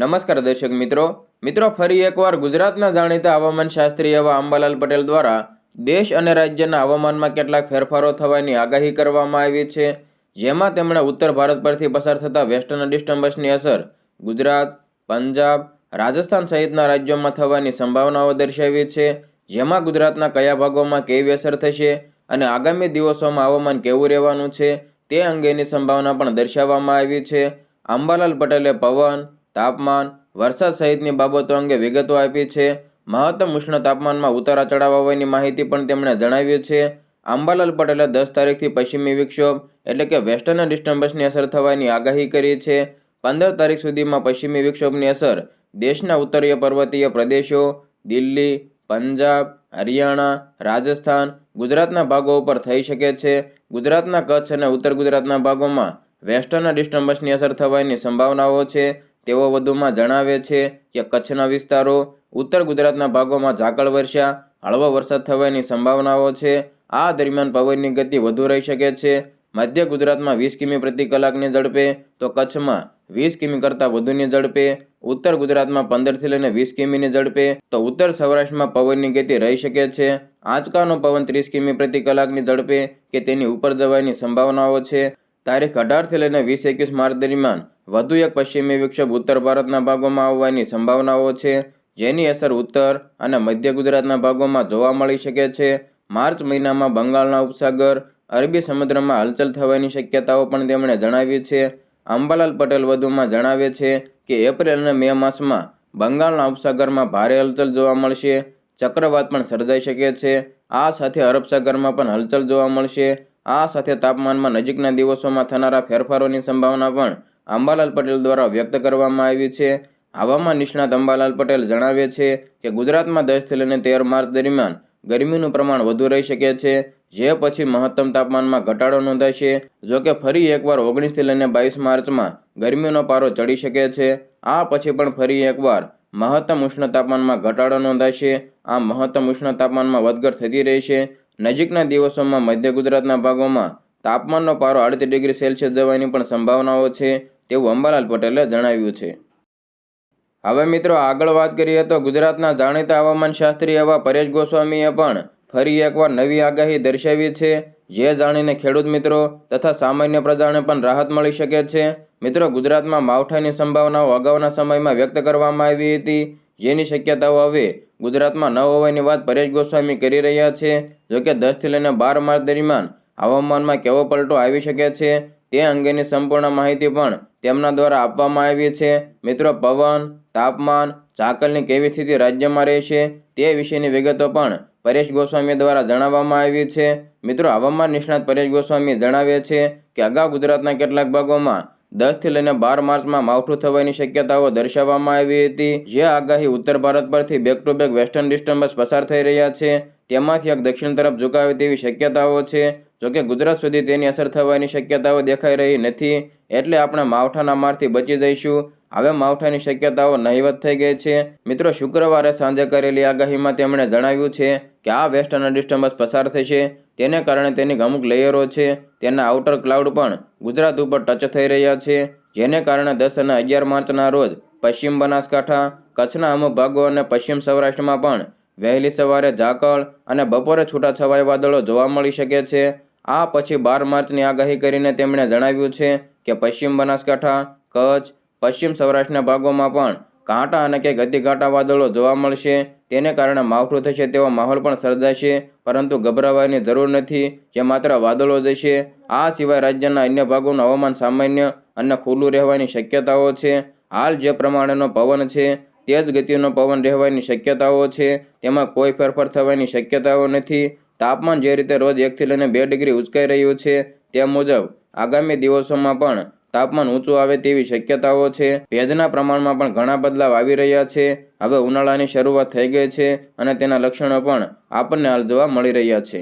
નમસ્કાર દર્શક મિત્રો. મિત્રો, ફરી એકવાર ગુજરાતના જાણીતા હવામાન શાસ્ત્રી એવા અંબાલાલ પટેલ દ્વારા દેશ અને રાજ્યના હવામાનમાં કેટલાક ફેરફારો થવાની આગાહી કરવામાં આવી છે, જેમાં તેમણે ઉત્તર ભારત પરથી પસાર થતા વેસ્ટર્ન ડિસ્ટર્બન્સની અસર ગુજરાત, પંજાબ, રાજસ્થાન સહિતના રાજ્યોમાં થવાની સંભાવનાઓ દર્શાવી છે, જેમાં ગુજરાતના કયા ભાગોમાં કેવી અસર થશે અને આગામી દિવસોમાં હવામાન કેવું રહેવાનું છે તે અંગેની સંભાવના પણ દર્શાવવામાં આવી છે. અંબાલાલ પટેલે પવન તાપમાન, વરસાદ સહિતની બાબતો અંગે વિગતો આપી છે. મહત્તમ ઉષ્ણ તાપમાનમાં ઉતારા ચઢાવ હોવાની માહિતી પણ તેમણે જણાવ્યું છે. અંબાલાલ પટેલે દસ તારીખથી પશ્ચિમી વિક્ષોભ, એટલે કે વેસ્ટર્ન ડિસ્ટર્બન્સની અસર થવાની આગાહી કરી છે. પંદર તારીખ સુધીમાં પશ્ચિમી વિક્ષોભની અસર દેશના ઉત્તરીય પર્વતીય પ્રદેશો, દિલ્હી, પંજાબ, હરિયાણા, રાજસ્થાન, ગુજરાતના ભાગો ઉપર થઈ શકે છે. ગુજરાતના કચ્છ અને ઉત્તર ગુજરાતના ભાગોમાં વેસ્ટર્ન ડિસ્ટર્બન્સની અસર થવાની સંભાવનાઓ છે. તેઓ વધુમાં જણાવે છે કે કચ્છના વિસ્તારો ઉત્તર ગુજરાતના ભાગોમાં ઝાકળ વર્ષા, હળવો વરસાદ થવાની સંભાવનાઓ છે. આ દરમિયાન પવનની ગતિ વધુ રહી શકે છે. મધ્ય ગુજરાતમાં વીસ કિમી પ્રતિ કલાકની ઝડપે, તો કચ્છમાં વીસ કિમી કરતાં વધુની ઝડપે, ઉત્તર ગુજરાતમાં પંદરથી લઈને વીસ કિમીની ઝડપે, તો ઉત્તર સૌરાષ્ટ્રમાં પવનની ગતિ રહી શકે છે. આંચકાનો પવન ત્રીસ કિમી પ્રતિ કલાકની ઝડપે કે તેની ઉપર જવાની સંભાવનાઓ છે. તારીખ અઢારથી લઈને વીસ એકવીસ માર્ચ દરમિયાન વધુ એક પશ્ચિમી વિક્ષોભ ઉત્તર ભારતના ભાગોમાં આવવાની સંભાવનાઓ છે, જેની અસર ઉત્તર અને મધ્ય ગુજરાતના ભાગોમાં જોવા મળી શકે છે. માર્ચ મહિનામાં બંગાળના ઉપસાગર, અરબી સમુદ્રમાં હલચલ થવાની શક્યતાઓ પણ તેમણે જણાવી છે. અંબાલાલ પટેલ વધુમાં જણાવે છે કે એપ્રિલ અને મે માસમાં બંગાળના ઉપસાગરમાં ભારે હલચલ જોવા મળશે. ચક્રવાત પણ સર્જાઈ શકે છે. આ સાથે અરબ સાગરમાં પણ હલચલ જોવા મળશે. આ સાથે તાપમાનમાં નજીકના દિવસોમાં થનારા ફેરફારોની સંભાવના પણ અંબાલાલ પટેલ દ્વારા વ્યક્ત કરવામાં આવી છે. હવામાન નિષ્ણાત અંબાલાલ પટેલ જણાવે છે કે ગુજરાતમાં દસથી લઈને તેર માર્ચ દરમિયાન ગરમીનું પ્રમાણ વધુ રહી શકે છે, જે પછી મહત્તમ તાપમાનમાં ઘટાડો નોંધાશે. જોકે ફરી એકવાર ઓગણીસથી લઈને બાવીસ માર્ચમાં ગરમીનો પારો ચડી શકે છે. આ પછી પણ ફરી એકવાર મહત્તમ ઉષ્ણ તાપમાનમાં ઘટાડો નોંધાશે. આ મહત્તમ ઉષ્ણ તાપમાનમાં વધઘટ થતી રહેશે. નજીકના દિવસોમાં મધ્ય ગુજરાતના ભાગોમાં તાપમાનનો પારો અડધી ડિગ્રી સેલ્સિયસ જવાની પણ સંભાવનાઓ છે. તેવું અંબાલાલ પટેલે જણાવ્યું છે. હવે મિત્રો આગળ વાત કરીએ તો ગુજરાતના જાણીતા હવામાન શાસ્ત્રી એવા પરેશ ગોસ્વામીએ પણ ફરી એકવાર નવી આગાહી દર્શાવી છે. જે જાણીને ખેડૂત મિત્રો તથા સામાન્ય પ્રજાને પણ રાહત મળી શકે છે. મિત્રો ગુજરાતમાં માવઠાની સંભાવનાઓ અગાઉના સમયમાં વ્યક્ત કરવામાં આવી હતી. જેની શક્યતાઓ હવે ગુજરાતમાં ન હોવાની વાત પરેશ ગોસ્વામી કરી રહ્યા છે. જોકે દસથી લઈને બાર માર્ચ દરમિયાન હવામાનમાં કેવો પલટો આવી શકે છે તે અંગેની સંપૂર્ણ માહિતી પણ તેમના દ્વારા આપવામાં આવી છે. મિત્રો, પવન, તાપમાન, ઝાકળની કેવી સ્થિતિ રાજ્યમાં રહેશે તે વિશેની વિગતો પણ પરેશ ગોસ્વામી દ્વારા જણાવવામાં આવી છે. મિત્રો, હવામાન નિષ્ણાત પરેશ ગોસ્વામી જણાવે છે કે અગાઉ ગુજરાતના કેટલાક ભાગોમાં દસથી લઈને બાર માર્ચમાં માવઠું થવાની શક્યતાઓ દર્શાવવામાં આવી હતી. જે આગાહી ઉત્તર ભારત પરથી back to back western disturbance પસાર થઈ રહ્યા છે. તેમાંથી એક દક્ષિણ તરફ ઝુકાવે તેવી શક્યતાઓ છે. જોકે ગુજરાત સુધી તેની અસર થવાની શક્યતાઓ દેખાઈ રહી નથી, એટલે આપણે માવઠાના મારથી બચી જઈશું. હવે માવઠાની શક્યતાઓ નહીવત થઈ ગઈ છે. મિત્રો, શુક્રવારે સાંજે કરેલી આગાહીમાં તેમણે જણાવ્યું છે કે આ વેસ્ટર્ન ડિસ્ટર્બન્સ પસાર થશે. તેને કારણે તેની અમુક લેયરો છે. તેના આઉટર ક્લાઉડ પણ ગુજરાત ઉપર ટચ થઈ રહ્યા છે. જેને કારણે દસ અને અગિયાર માર્ચના રોજ પશ્ચિમ બનાસકાંઠા, કચ્છના અમુક ભાગો અને પશ્ચિમ સૌરાષ્ટ્રમાં પણ વહેલી સવારે ઝાકળ અને બપોરે છૂટાછવાયા વાદળો જોવા મળી શકે છે. આ પછી બાર માર્ચની આગાહી કરીને તેમણે જણાવ્યું છે કે પશ્ચિમ બનાસકાંઠા, કચ્છ, પશ્ચિમ સૌરાષ્ટ્રના ભાગોમાં પણ કાંટા અને કે ગતિઘાટા વાદળો જોવા મળશે. તેને કારણે માવઠું થશે તેવો માહોલ પણ સર્જાશે, પરંતુ ગભરાવાની જરૂર નથી, જે માત્ર વાદળો જશે આ સિવાય રાજ્યના અન્ય ભાગોનું હવામાન સામાન્ય અને ખુલ્લું રહેવાની શક્યતાઓ છે. હાલ જે પ્રમાણેનો પવન છે, તે જ ગતિનો પવન રહેવાની શક્યતાઓ છે. તેમાં કોઈ ફેરફાર થવાની શક્યતાઓ નથી. તાપમાન જે રીતે રોજ એકથી લઈને બે ડિગ્રી ઉંચકાઈ રહ્યું છે, તે મુજબ આગામી દિવસોમાં પણ તાપમાન ઊંચું આવે તેવી શક્યતાઓ છે. ભેજના પ્રમાણમાં પણ ઘણા બદલાવ આવી રહ્યા છે. હવે ઉનાળાની શરૂઆત થઈ ગઈ છે અને તેના લક્ષણો પણ આપણને હાલ જોવા મળી રહ્યા છે.